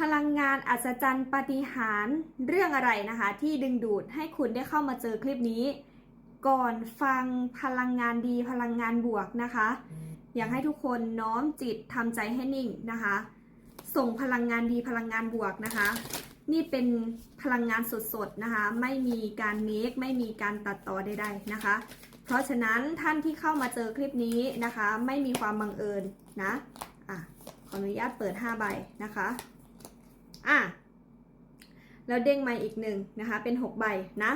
พลังงานอัศจรรย์ปาฏิหาริย์เรื่องอะไรนะคะ ที่ดึงดูดให้คุณได้เข้ามาเจอคลิปนี้ ก่อนฟังพลังงานดีพลังงานบวกนะคะ อยากให้ทุกคนน้อมจิตทำใจให้นิ่งนะคะ ส่งพลังงานดีพลังงานบวกนะคะ นี่เป็นพลังงานสดๆนะคะ ไม่มีการเมคไม่มีการตัดต่อใดๆนะคะ เพราะฉะนั้นท่านที่เข้ามาเจอคลิปนี้นะคะ ไม่มีความบังเอิญนะอะขออนุญาตเปิด 5 ใบนะคะ อะแล้วเด้งมาอีกหนึ่งนะคะ เป็น 6 ใบนะ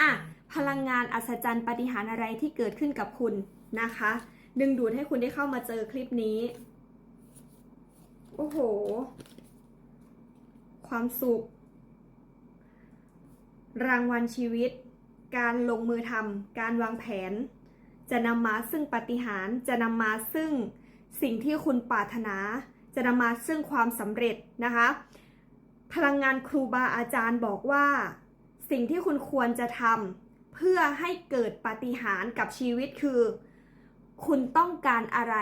อะพลังงานอัศจรรย์ปฏิหารอะไรที่เกิดขึ้นกับคุณนะคะ ดึงดูดให้คุณได้เข้ามาเจอคลิปนี้ โอ้โห ความสุข รางวัลชีวิต การลงมือทำการวางแผน จะนำมาซึ่งปฏิหารจะนำมาซึ่งสิ่งที่คุณปรารถนา จะนำมาซึ่งความสำเร็จนะคะ พลังงานครูบาอาจารย์บอกว่า สิ่งที่คุณควรจะทำเพื่อให้เกิดปาฏิหาริย์กับชีวิตคือ คุณต้องการอะไร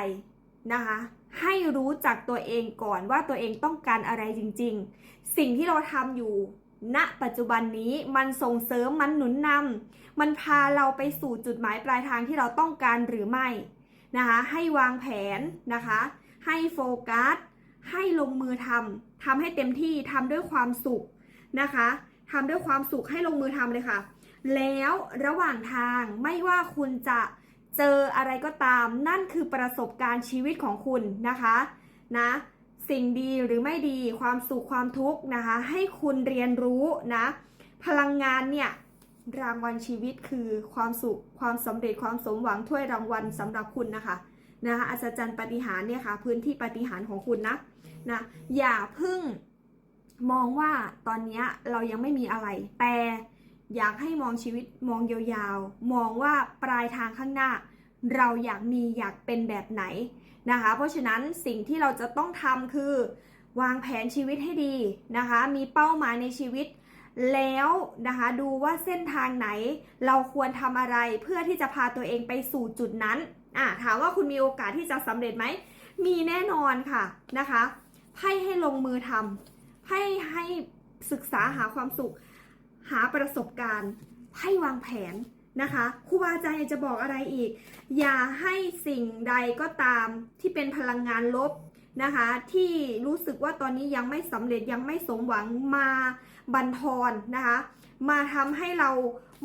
นะคะให้รู้จักตัวเองก่อนว่าตัวเองต้องการอะไรจริง ๆ สิ่งที่เราทำอยู่ ณ ปัจจุบันนี้มันส่งเสริมมันหนุนนำมันพาเราไปสู่จุดหมายปลายทางที่เราต้องการหรือไม่นะคะให้วางแผนนะคะ ให้โฟกัส ให้ลงมือทำ ทำให้เต็มที่ทำด้วยความสุขนะคะทำด้วยความสุขให้ลงมือทำเลยค่ะ แล้วระหว่างทางไม่ว่าคุณจะเจออะไรก็ตาม นั่นคือประสบการณ์ชีวิตของคุณนะคะนะสิ่งดีหรือไม่ดีความสุขความทุกข์นะคะ ให้คุณเรียนรู้นะ พลังงานเนี่ยรางวัลชีวิตคือความสุขความสำเร็จความสมหวังถ้วยรางวัลสำหรับคุณนะคะ นะคะอัศจรรย์ปฏิหารเนี่ยค่ะพื้นที่ปฏิหารของคุณนะนะอย่าเพึ่งมองว่าตอนนี้เรายังไม่มีอะไร แต่อยากให้มองชีวิตมองยาวๆ มองว่าปลายทางข้างหน้า เราอยากมีอยากเป็นแบบไหนนะคะ เพราะฉะนั้นสิ่งที่เราจะต้องทำคือ วางแผนชีวิตให้ดีนะคะ มีเป้าหมายในชีวิต แล้วนะคะดูว่าเส้นทางไหน เราควรทำอะไรเพื่อที่จะพาตัวเองไปสู่จุดนั้น อะถามว่าคุณมีโอกาสที่จะสำเร็จไหม มีแน่นอนค่ะนะคะให้ให้ลงมือทำให้ให้ศึกษาหาความสุข หาประสบการณ์ให้วางแผนนะคะครูบาอาจารย์อยากจะบอกอะไรอีก อย่าให้สิ่งใดก็ตามที่เป็นพลังงานลบนะคะ ที่รู้สึกว่าตอนนี้ยังไม่สำเร็จยังไม่สมหวังมา บันทอนนะคะ มาทำให้เรา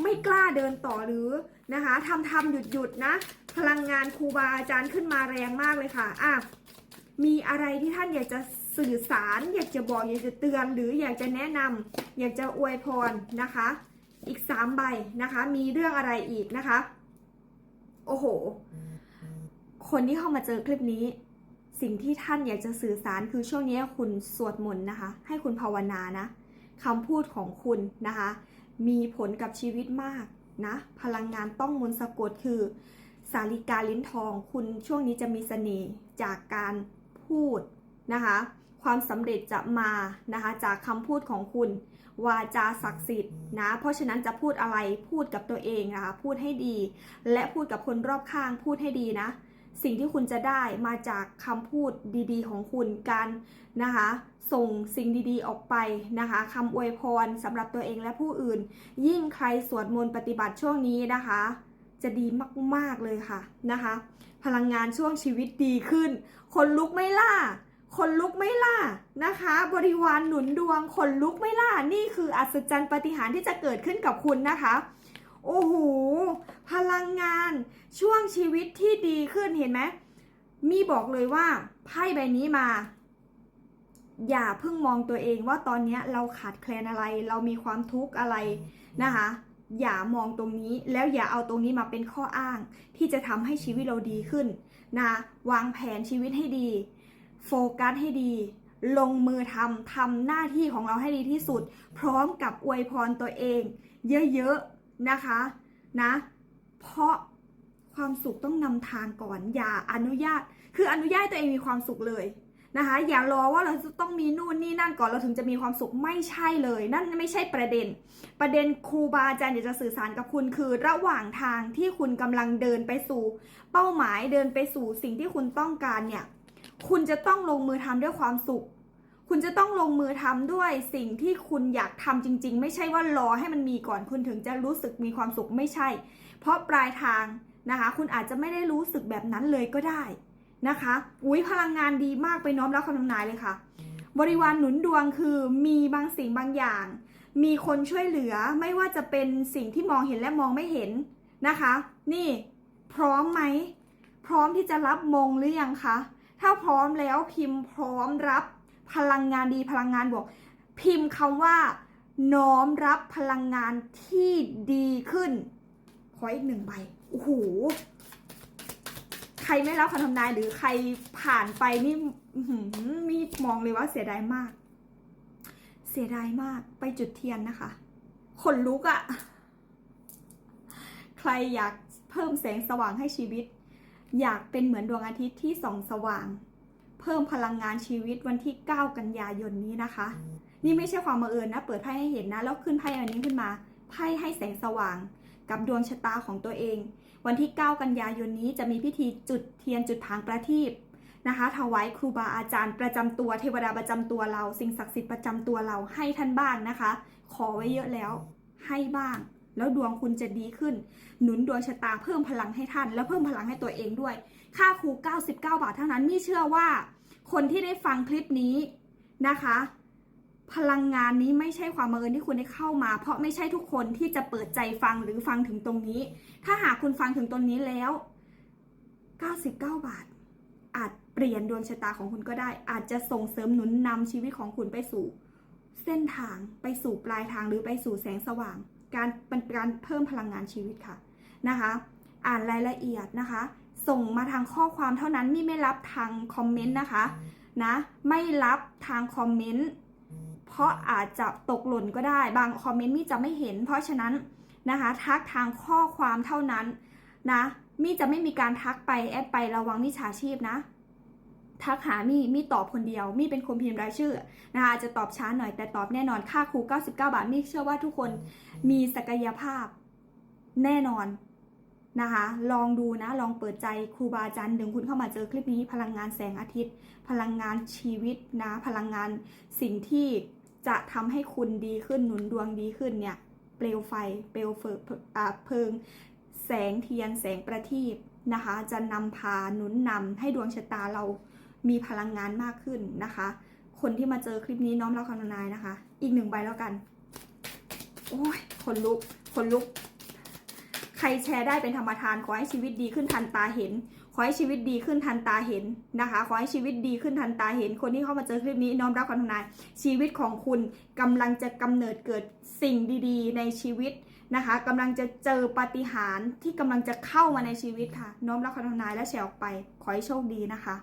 ไม่กล้าเดินต่อหรือนะคะทำทำหยุดหยุดๆนะ พลังงานครูบาอาจารย์ขึ้นมาแรงมากเลยค่ะอะมีอะไรที่ท่านอยากจะสื่อสาร อยากจะบอก อยากจะเตือน หรืออยากจะแนะนำอยากจะอวยพรนะคะ อีกสามใบนะคะ มีเรื่องอะไรอีกนะคะ โอ้โห คนที่เข้ามาเจอคลิปนี้ สิ่งที่ท่านอยากจะสื่อสารคือช่วงนี้คุณสวดมนต์นะคะ ให้คุณภาวนานะ คำพูดของคุณนะคะ มีผลกับชีวิตมากนะ พลังงานต้องมนสะกดคือ สาลิกาลิ้นทอง คุณช่วงนี้จะมีเสน่ห์จากการพูดนะคะ ความสำเร็จจะมานะคะ จากคำพูดของคุณ วาจาศักดิ์สิทธิ์นะ เพราะฉะนั้นจะพูดอะไรพูดกับตัวเองนะคะ พูดให้ดี และพูดกับคนรอบข้างพูดให้ดีนะ สิ่งที่คุณจะได้มาจากคำพูดดีๆ ของคุณการนะคะ ส่งสิ่งดีๆออกไปนะคะคำอวยพรสำหรับตัวเองและผู้อื่น ยิ่งใครสวดมนต์ปฏิบัติช่วงนี้นะคะ จะดีมากๆเลยค่ะนะคะ พลังงานช่วงชีวิตดีขึ้น คนลุกไม่ล่าคนลุกไม่ล่านะคะ บริวารหนุนดวงคนลุกไม่ล่านี่คืออัศจรรย์ปฏิหารที่จะเกิดขึ้นกับคุณนะคะ โอ้โห พลังงานช่วงชีวิตที่ดีขึ้นเห็นไหมมีบอกเลยว่าไพ่ใบนี้มา อย่าเพิ่งมองตัวเองว่าตอนนี้เราขาดแคลนอะไร เรามีความทุกข์อะไรนะคะ อย่ามองตรงนี้แล้วอย่าเอาตรงนี้มาเป็นข้ออ้าง ที่จะทำให้ชีวิตเราดีขึ้นนะวางแผนชีวิตให้ดี โฟกัสให้ดี ลงมือทำทำหน้าที่ของเราให้ดีที่สุด พร้อมกับอวยพรตัวเอง เยอะๆนะคะ นะ ราะความสุขต้องนำทางก่อนอย่าอนุญาต คืออนุญาตให้ตัวเองมีความสุขเลยนะคะ อย่ารอว่าเราจะต้องมีนู่นนี่นั่นก่อนเราถึงจะมีความสุขไม่ใช่เลย นั่นไม่ใช่ประเด็น ประเด็นครูบาอาจารย์อยากจะสื่อสารกับคุณคือ ระหว่างทางที่คุณกำลังเดินไปสู่ เป้าหมายเดินไปสู่สิ่งที่คุณต้องการเนี่ย คุณจะต้องลงมือทำด้วยความสุข คุณจะต้องลงมือทำด้วยสิ่งที่คุณอยากทำจริง ๆ ไม่ใช่ว่ารอให้มันมีก่อนคุณถึงจะรู้สึกมีความสุขไม่ใช่ เพราะปลายทางนะคะ คุณอาจจะไม่ได้รู้สึกแบบนั้นเลยก็ได้นะคะอุ้ยพลังงานดีมากไปน้อมรับคำทำนายเลยค่ะ บริวารหนุนดวงคือมีบางสิ่งบางอย่าง มีคนช่วยเหลือไม่ว่าจะเป็นสิ่งที่มองเห็นและมองไม่เห็นนะคะ นี่พร้อมไหม พร้อมที่จะรับมงหรือยังคะ ถ้าพร้อมแล้วพิมพ์พร้อมรับพลังงานดีพลังงานบวก พิมพ์คำว่า น้อมรับพลังงานที่ดีขึ้น ขออีกหนึ่งใบ โอ้โห ใครไม่รับคำทำนายหรือใครผ่านไปนี่อื้อหือมีมองเลยว่าเสียดายมาก เสียดายมากไปจุดเทียนนะคะ ขนลุกอะ่ะ ใครอยากเพิ่มแสงสว่างให้ชีวิต อยากเป็นเหมือนดวงอาทิตย์ที่ส่องสว่าง เพิ่มพลังงานชีวิตวันที่ 9 กันยายนนี้นะคะ นี่ไม่ใช่ความบังเอิญนะ เปิดไพ่ให้เห็นนะ แล้วขึ้นไพ่อันนี้ขึ้นมา ไพ่ให้แสงสว่าง กับดวงชะตาของตัวเอง วันที่ 9 กันยายนนี้จะมีพิธีจุดเทียนจุดถางประทีปนะคะถวายครูบาอาจารย์ประจำตัวเทวดาประจำตัวเรา สิ่งศักดิ์สิทธิ์ประจำตัวเราให้ท่านบ้างนะคะ ขอไว้เยอะแล้วให้บ้าง แล้วดวงคุณจะดีขึ้น หนุนดวงชะตาเพิ่มพลังให้ท่าน แล้วเพิ่มพลังให้ตัวเองด้วย ค่าครู 99 บาทเท่านั้นนี่เชื่อว่า คนที่ได้ฟังคลิปนี้นะคะ พลังงานนี้ไม่ใช่ความบังเอิญที่คุณได้เข้ามา เพราะไม่ใช่ทุกคนที่จะเปิดใจฟังหรือฟังถึงตรงนี้ ถ้าหากคุณฟังถึงตรงนี้แล้ว 99 บาท อาจเปลี่ยนดวงชะตาของคุณก็ได้ อาจจะส่งเสริมหนุนนำชีวิตของคุณไปสู่ เส้นทางไปสู่ปลายทางหรือไปสู่แสงสว่าง การเป็นการเพิ่มพลังงานชีวิตค่ะนะคะ อ่านรายละเอียดนะคะ ส่งมาทางข้อความเท่านั้นนี่ไม่รับทางคอมเมนต์นะคะนะไม่รับทางคอมเมนต์ เพราะอาจจะตกหล่นก็ได้ บางคอมเมนต์มี่จะไม่เห็น เพราะฉะนั้นนะคะทักทางข้อความเท่านั้นนะมี่จะไม่มีการทักไปแอดไประวังมิจฉาชีพนะทักหามี่มี่ตอบคนเดียว มี่เป็นคนพิมพ์รายชื่อนะคะอาจจะตอบช้าหน่อยแต่ตอบแน่นอนค่าครู 99 บาทมี่เชื่อว่าทุกคนมีศักยภาพแน่นอนนะคะ ลองดูนะ ลองเปิดใจครูบาอาจารย์ดึงคุณเข้ามาเจอคลิปนี้ พลังงานแสงอาทิตย์ พลังงานชีวิตนะ พลังงานสิ่งที่ จะทำให้คุณดีขึ้นหนุนดวงดีขึ้นเนี่ย เปลวไฟ เปลวเพลิง แสงเทียน แสงประทีปนะคะ จะนำพาหนุนนำให้ดวงชะตาเรามีพลังงานมากขึ้นนะคะ คนที่มาเจอคลิปนี้น้อมรับคำนายนะคะ อีกหนึ่งใบแล้วกัน โอ้ยคนลุก คนลุก ใครแชร์ได้เป็นธรรมทานขอให้ชีวิตดีขึ้นทันตาเห็น ขอให้ชีวิตดีขึ้นทันตาเห็นนะคะ ขอให้ชีวิตดีขึ้นทันตาเห็น คนที่เข้ามาเจอคลิปนี้น้อมรับคำทำนาย ชีวิตของคุณกำลังจะกำเนิดเกิดสิ่งดีๆ ในชีวิตนะคะกำลังจะเจอปาฏิหาริย์ที่กำลังจะเข้ามาในชีวิตค่ะ น้อมรับคำทำนายและแชร์ออกไป ขอให้โชคดีนะคะ